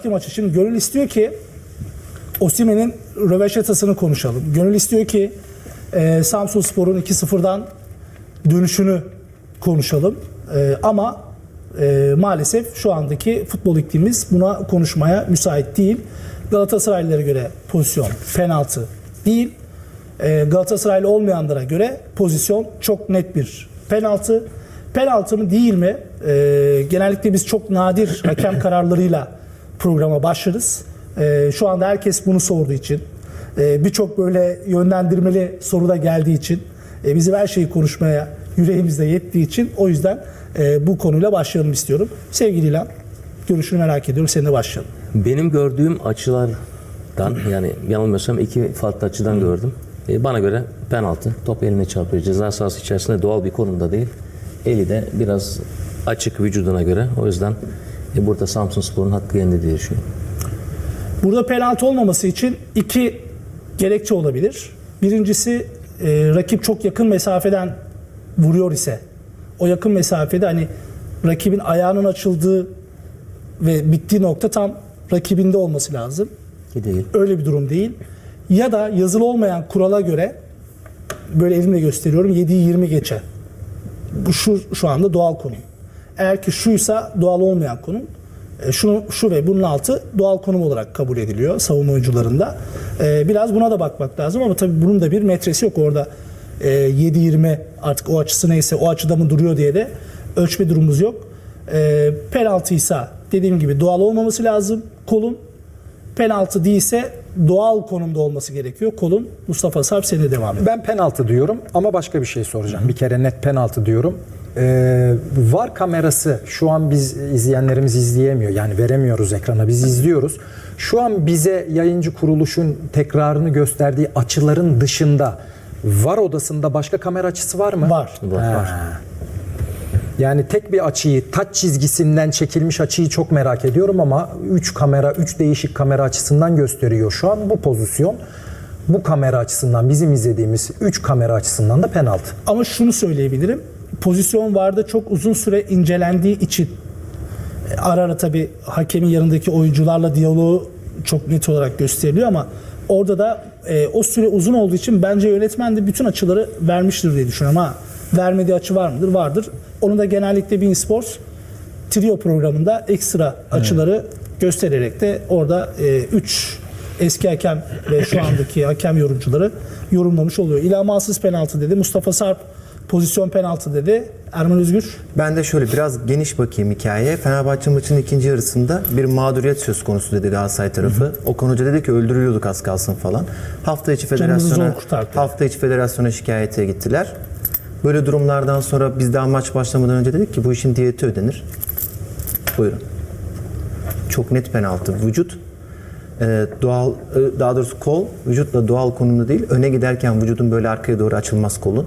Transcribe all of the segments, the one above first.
farklı maç için gönül istiyor ki Osimhen'in röveşatasını konuşalım. Gönül istiyor ki e, Samsun Spor'un 2-0'dan dönüşünü konuşalım. E, ama e, maalesef şu andaki futbol iklimimiz buna konuşmaya müsait değil. Galatasaraylılara göre pozisyon penaltı değil. E, Galatasaraylı olmayanlara göre pozisyon çok net bir penaltı. Penaltı mı değil mi? E, genellikle biz çok nadir hakem kararlarıyla programa başlarız. E, şu anda herkes bunu sorduğu için, e, birçok böyle yönlendirmeli soru da geldiği için, e, bizim her şeyi konuşmaya yüreğimizde yettiği için o yüzden e, bu konuyla başlayalım istiyorum. Sevgili İlhan, görüşünü merak ediyorum. Seninle başlayalım. Benim gördüğüm açılardan yani yanılmıyorsam iki farklı açıdan gördüm. E, bana göre penaltı. Top eline çarpıyor. Ceza sahası içerisinde doğal bir konumda değil. Eli de biraz açık vücuduna göre. O yüzden e, burada Samsun Spor'un hakkı yendi diye düşünüyorum. Burada penaltı olmaması için iki gerekçe olabilir. Birincisi e, rakip çok yakın mesafeden vuruyor ise o yakın mesafede hani rakibin ayağının açıldığı ve bittiği nokta tam rakibinde olması lazım. Ki değil. Öyle bir durum değil. Ya da yazılı olmayan kurala göre böyle elimle gösteriyorum 7'yi 20 geçe. Bu şu şu anda doğal konum. Eğer ki şuysa doğal olmayan konum. E, Şunu, şu ve bunun altı doğal konum olarak kabul ediliyor savunma oyuncularında. E, biraz buna da bakmak lazım ama tabii bunun da bir metresi yok orada. E, 7-20 artık o açısı neyse o açıda mı duruyor diye de ölçme durumumuz yok. E, penaltıysa dediğim gibi doğal olmaması lazım kolun. Penaltı değilse doğal konumda olması gerekiyor. Kolun Mustafa Sarp seni devam ediyor. Ben penaltı diyorum ama başka bir şey soracağım. Bir kere net penaltı diyorum. Ee, var kamerası şu an biz izleyenlerimiz izleyemiyor. Yani veremiyoruz ekrana biz izliyoruz. Şu an bize yayıncı kuruluşun tekrarını gösterdiği açıların dışında var odasında başka kamera açısı var mı? Var. Var. Yani tek bir açıyı, taç çizgisinden çekilmiş açıyı çok merak ediyorum ama 3 kamera, 3 değişik kamera açısından gösteriyor. Şu an bu pozisyon bu kamera açısından bizim izlediğimiz 3 kamera açısından da penaltı. Ama şunu söyleyebilirim. Pozisyon vardı çok uzun süre incelendiği için e, ara ara tabii hakemin yanındaki oyuncularla diyaloğu çok net olarak gösteriliyor ama orada da e, o süre uzun olduğu için bence yönetmen de bütün açıları vermiştir diye düşünüyorum. Ha vermediği açı var mıdır? Vardır. Onu da genellikle Bein Sports trio programında ekstra açıları göstererek de orada 3 eski hakem ve şu andaki hakem yorumcuları yorumlamış oluyor. İlhamansız penaltı dedi. Mustafa Sarp pozisyon penaltı dedi. Erman Özgür Ben de şöyle biraz geniş bakayım hikayeye. Fenerbahçe maçının ikinci yarısında bir mağduriyet söz konusu dedi Galatasaray tarafı. Okan Hoca dedi ki öldürüyorduk az kalsın falan. Hafta içi federasyona hafta içi federasyona şikayete gittiler. Böyle durumlardan sonra biz daha maç başlamadan önce dedik ki bu işin diyeti ödenir. Buyurun. Çok net penaltı. Vücut e, doğal e, daha doğrusu kol vücutla doğal konumda değil. Öne giderken vücudun böyle arkaya doğru açılmaz kolun.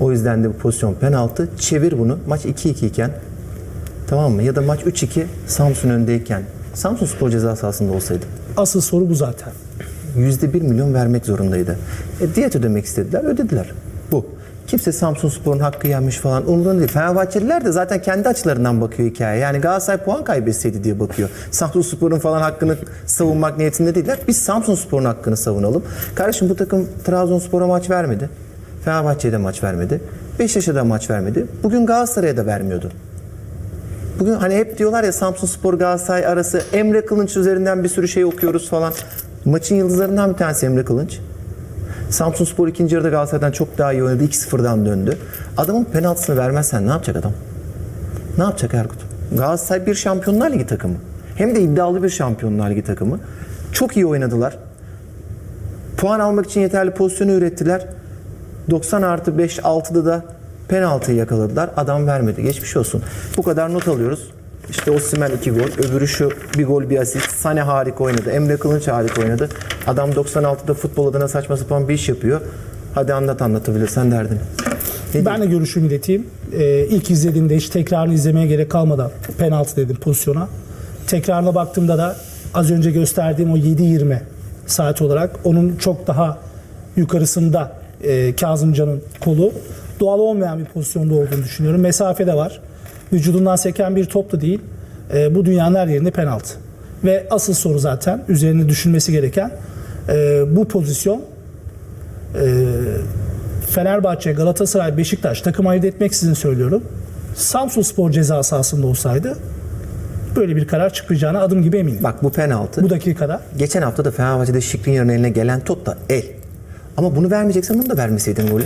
O yüzden de bu pozisyon penaltı. Çevir bunu. Maç 2-2 iken tamam mı? Ya da maç 3-2 Samsun öndeyken Samsun Spor ceza sahasında olsaydı asıl soru bu zaten. %1 milyon vermek zorundaydı. E, diyet ödemek istediler, ödediler. Bu. Kimse Samsun Spor'un hakkı yenmiş falan umurunda değil. Fenerbahçeliler de zaten kendi açılarından bakıyor hikaye. Yani Galatasaray puan kaybetseydi diye bakıyor. Samsun Spor'un falan hakkını savunmak niyetinde değiller. Biz Samsun Spor'un hakkını savunalım. Kardeşim bu takım Trabzonspor'a maç vermedi. Fenerbahçe'ye de maç vermedi. Beşiktaş'a da maç vermedi. Bugün Galatasaray'a da vermiyordu. Bugün hani hep diyorlar ya Samsun Spor Galatasaray arası Emre Kılınç üzerinden bir sürü şey okuyoruz falan. Maçın yıldızlarından bir tanesi Emre Kılınç. Samsun Spor ikinci yarıda Galatasaray'dan çok daha iyi oynadı. 2-0'dan döndü. Adamın penaltısını vermezsen ne yapacak adam? Ne yapacak Erkut? Galatasaray bir Şampiyonlar Ligi takımı. Hem de iddialı bir Şampiyonlar Ligi takımı. Çok iyi oynadılar. Puan almak için yeterli pozisyonu ürettiler. 90 artı 5 6'da da penaltıyı yakaladılar. Adam vermedi. Geçmiş olsun. Bu kadar not alıyoruz. İşte Osimhen 2 gol. Öbürü şu bir gol bir asist. Sane harika oynadı. Emre Kılınç harika oynadı. Adam 96'da futbol adına saçma sapan bir iş yapıyor. Hadi anlat anlatabilirsen derdin. Ne Ben de görüşümü ileteyim. Ee, ilk izlediğimde hiç tekrarını izlemeye gerek kalmadan penaltı dedim pozisyona. Tekrarına baktığımda da az önce gösterdiğim o 7-20 saat olarak onun çok daha yukarısında e, Kazımcan'ın kolu. Doğal olmayan bir pozisyonda olduğunu düşünüyorum. Mesafe de var. Vücudundan seken bir top da değil. E, bu dünyanın her yerinde penaltı. Ve asıl soru zaten üzerine düşünmesi gereken e, bu pozisyon e, Fenerbahçe, Galatasaray, Beşiktaş takım ayırt etmeksizin söylüyorum. Samsun Spor ceza sahasında olsaydı böyle bir karar çıkmayacağına adım gibi eminim. Bak bu penaltı. Bu dakikada Geçen hafta da Fenerbahçe'de Şikrinyar'ın eline gelen top da el. Ama bunu vermeyeceksen bunu da vermeseydin golü.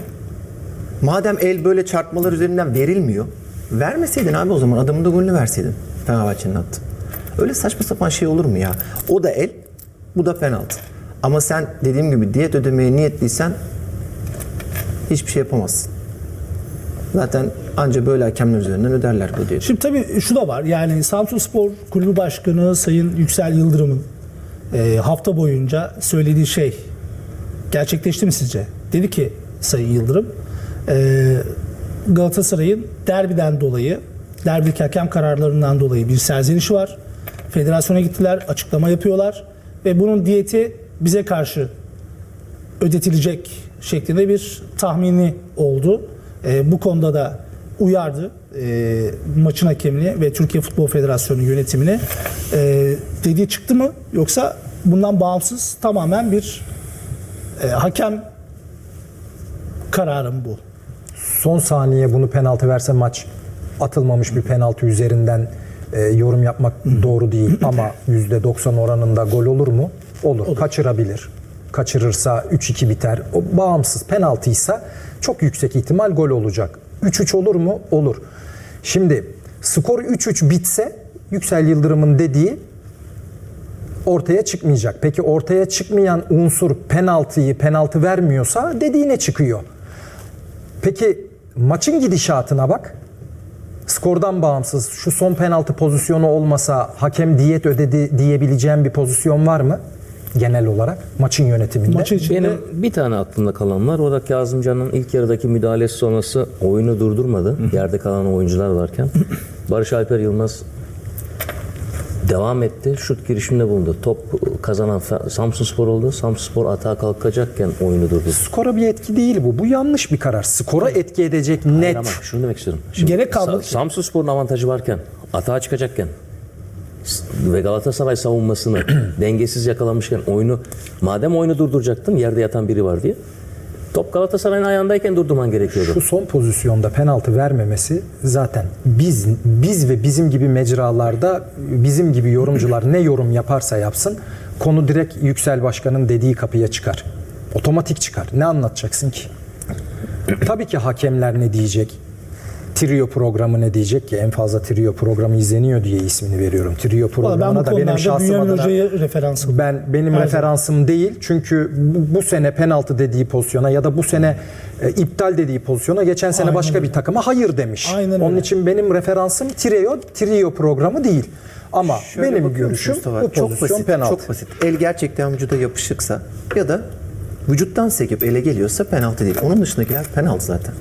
Madem el böyle çarpmalar üzerinden verilmiyor. Vermeseydin abi o zaman adamın da golünü verseydin. Fenerbahçe'nin attı. Öyle saçma sapan şey olur mu ya? O da el, bu da penaltı. Ama sen dediğim gibi diyet ödemeye niyetliysen hiçbir şey yapamazsın. Zaten anca böyle hakemler üzerinden öderler bu diyeti. Şimdi tabii şu da var. Yani Samsun Spor Kulübü Başkanı Sayın Yüksel Yıldırım'ın e, hafta boyunca söylediği şey gerçekleşti mi sizce? Dedi ki Sayın Yıldırım e, Galatasaray'ın derbiden dolayı derbideki hakem kararlarından dolayı bir serzenişi var. Federasyona gittiler, açıklama yapıyorlar ve bunun diyeti bize karşı ödetilecek şeklinde bir tahmini oldu. E, bu konuda da uyardı e, maçın hakemini ve Türkiye Futbol Federasyonu yönetimini. E, dediği çıktı mı yoksa bundan bağımsız tamamen bir e, hakem kararı mı bu? son saniye bunu penaltı verse maç atılmamış bir penaltı üzerinden e, yorum yapmak doğru değil ama %90 oranında gol olur mu? Olur. Kaçırabilir. Kaçırırsa 3-2 biter. O bağımsız penaltıysa çok yüksek ihtimal gol olacak. 3-3 olur mu? Olur. Şimdi skor 3-3 bitse Yüksel Yıldırım'ın dediği ortaya çıkmayacak. Peki ortaya çıkmayan unsur penaltıyı penaltı vermiyorsa dediğine çıkıyor. Peki maçın gidişatına bak. Skordan bağımsız şu son penaltı pozisyonu olmasa hakem diyet ödedi diyebileceğim bir pozisyon var mı? Genel olarak maçın yönetiminde. Maçı içinde Benim bir tane aklımda kalan var. O da Kazımcan'ın ilk yarıdaki müdahalesi sonrası oyunu durdurmadı. Yerde kalan oyuncular varken. Barış Alper Yılmaz devam etti. Şut girişiminde bulundu. Top kazanan Samsun Spor oldu. Samsun Spor atağa kalkacakken oyunu durdurdu. Skora bir etki değil bu. Bu yanlış bir karar. Skora etki edecek net. Ama şunu demek istiyorum. Şimdi Gerek kalmadı Sa-. Samsun Spor'un avantajı varken, atağa çıkacakken ve Galatasaray savunmasını dengesiz yakalamışken oyunu madem oyunu durduracaktın yerde yatan biri var diye top Galatasaray'ın ayağındayken durdurman gerekiyordu. Şu son pozisyonda penaltı vermemesi zaten biz biz ve bizim gibi mecralarda bizim gibi yorumcular ne yorum yaparsa yapsın konu direkt Yüksel Başkan'ın dediği kapıya çıkar. Otomatik çıkar. Ne anlatacaksın ki? Tabii ki hakemler ne diyecek? Trio programı ne diyecek ki? En fazla trio programı izleniyor diye ismini veriyorum. Trio programına da benim şahsım adına Hoca'yı referans alıyorum. ben benim Her referansım değil çünkü bu, bu sene penaltı dediği pozisyona ya da bu sene e, iptal dediği pozisyona geçen sene Aynen başka öyle. bir takıma hayır demiş. Aynen Onun öyle. için benim referansım trio trio programı değil. Ama Şöyle benim görüşüm Mustafa? bu çok basit, penaltı. Çok basit. El gerçekten vücuda yapışıksa ya da vücuttan sekip ele geliyorsa penaltı değil. Onun dışındakiler penaltı zaten.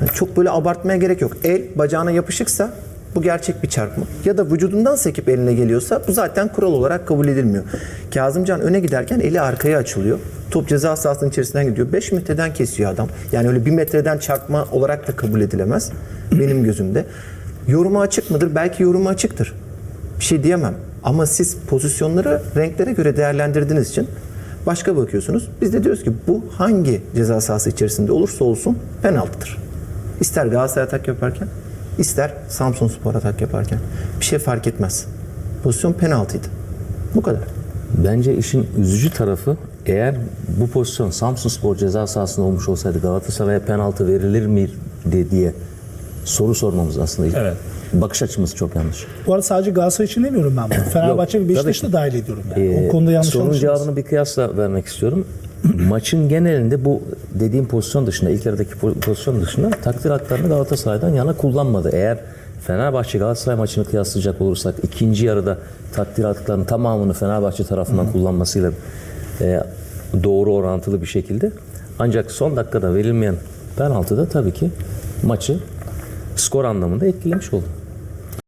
Yani çok böyle abartmaya gerek yok. El bacağına yapışıksa bu gerçek bir çarpma. Ya da vücudundan sekip eline geliyorsa bu zaten kural olarak kabul edilmiyor. Kazımcan öne giderken eli arkaya açılıyor. Top ceza sahasının içerisinden gidiyor. 5 metreden kesiyor adam. Yani öyle 1 metreden çarpma olarak da kabul edilemez. Benim gözümde. Yorumu açık mıdır? Belki yorumu açıktır. Bir şey diyemem. Ama siz pozisyonları renklere göre değerlendirdiğiniz için başka bakıyorsunuz. Biz de diyoruz ki bu hangi ceza sahası içerisinde olursa olsun penaltıdır. İster Galatasaray atak yaparken, ister Samsun Spor atak yaparken. Bir şey fark etmez. Pozisyon penaltıydı. Bu kadar. Bence işin üzücü tarafı eğer bu pozisyon Samsun Spor ceza sahasında olmuş olsaydı Galatasaray'a penaltı verilir miydi diye soru sormamız aslında. Evet. Bakış açımız çok yanlış. Bu arada sadece Galatasaray için demiyorum ben bunu. Fenerbahçe ve Beşiktaş'ı da dahil ediyorum yani. Ee, o konuda yanlış Sorunun cevabını bir kıyasla vermek istiyorum. Maçın genelinde bu dediğim pozisyon dışında, ilk yarıdaki po- pozisyon dışında takdir haklarını Galatasaray'dan yana kullanmadı. Eğer Fenerbahçe Galatasaray maçını kıyaslayacak olursak ikinci yarıda takdir haklarının tamamını Fenerbahçe tarafından kullanmasıyla e, doğru orantılı bir şekilde. Ancak son dakikada verilmeyen penaltı da tabii ki maçı skor anlamında etkilemiş oldu.